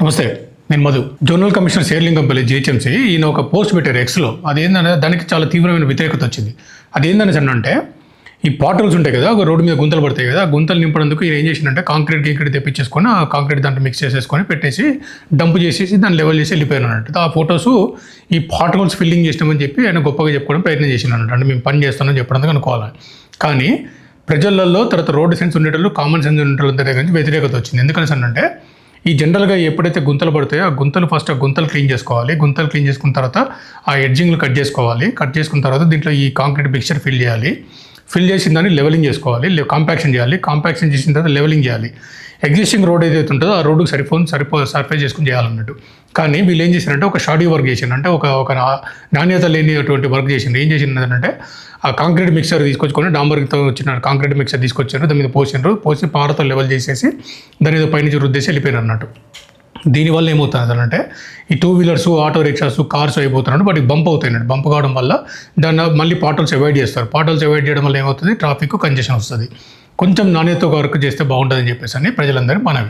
నమస్తే నేను Madhu. Zonal commissioner Serilingampally GHMC. ఈయన ఒక పోస్ట్ పెట్టారు ఎక్స్లో అదేంటంటే దానికి చాలా తీవ్రమైన వ్యతిరేకత వచ్చింది. అదేందని అంటే ఈ పాటల్స్ ఉంటాయి కదా ఒక రోడ్డు మీద గుంతలు పడతాయి కదా ఆ గుంతలు నింపడందుకు ఈయన ఏం చేసిందంటే కాంక్రీట్ గింక్రీట్ తెప్పించేసుకొని ఆ కాంక్రీట్ దాంట్లో మిక్స్ చేసేసుకొని పెట్టేసి డంప్ చేసేసి దాన్ని లెవెల్ చేసి వెళ్ళిపోయాను అన్నట్టు. ఆ ఫొటోస్ ఈ పాటల్స్ ఫిల్లింగ్ చేసినామని చెప్పి ఆయన గొప్పగా చెప్పుకోవడం ప్రయత్నం చేసిన అన్నట్టు అంటే మేము పని చేస్తామని చెప్పడానికి అనుకోవాలి. కానీ ప్రజలలో తర్వాత రోడ్డు సెన్స్ ఉండేటోళ్ళు కామన్ సెన్స్ ఉండేటప్పుడు దగ్గర నుంచి వ్యతిరేకత వచ్చింది. ఎందుకని అంటే ఈ జనరల్గా ఎప్పుడైతే గుంతలు పడతాయో ఆ గుంతలు ఫస్ట్ ఆ గుంతలు క్లీన్ చేసుకోవాలి. గుంతలు క్లీన్ చేసుకున్న తర్వాత ఆ ఎడ్జింగ్లు కట్ చేసుకోవాలి. కట్ చేసుకున్న తర్వాత దీంట్లో ఈ కాంక్రీట్ మిక్చర్ ఫిల్ చేయాలి. ఫిల్ చేసిన దాన్ని లెవెలింగ్ చేసుకోవాలి కాంపాక్షన్ చేయాలి. కాంపాక్షన్ చేసిన తర్వాత లెవెలింగ్ చేయాలి. ఎగ్జిస్టింగ్ రోడ్ ఏదైతే ఉంటుందో ఆ రోడ్డుకి సరిపో సరిపో సర్ఫేస్ చేసుకుని చేయాలన్నట్టు. కానీ వీళ్ళు ఏం చేశారంటే ఒక షాడీ వర్క్ చేసిండు అంటే ఒక ఒక నాణ్యత లేనిటువంటి వర్క్ చేసిండ్రు ఏం చేసిందంటే అంటే ఆ కాంక్రీట్ మిక్సర్ తీసుకొచ్చుకొని డాంబర్తో వచ్చిన కాంక్రీట్ మిక్సర్ తీసుకొచ్చారు. దాని మీద పోసిండ్రు. పోసి పారతో లెవెల్ చేసేసి దాని మీద పైనుంచి రుద్దేసి వెళ్ళిపోయారు అన్నట్టు. దీనివల్ల ఏమవుతుంది అంటే ఈ two wheelers auto rickshaws cars అయిపోతున్నాడు వాటికి బంప్ అవుతాయి బంప్ కావడం వల్ల దాన్ని మళ్ళీ పాటల్స్ అవాయిడ్ చేస్తారు. పాటల్స్ అవాయిడ్ చేయడం వల్ల ఏమవుతుంది? ట్రాఫిక్ కంజెషన్ వస్తుంది. కొంచెం నాణ్యత వర్క్ చేస్తే బాగుంటుందని చెప్పేసి అని ప్రజలందరూ మనవి.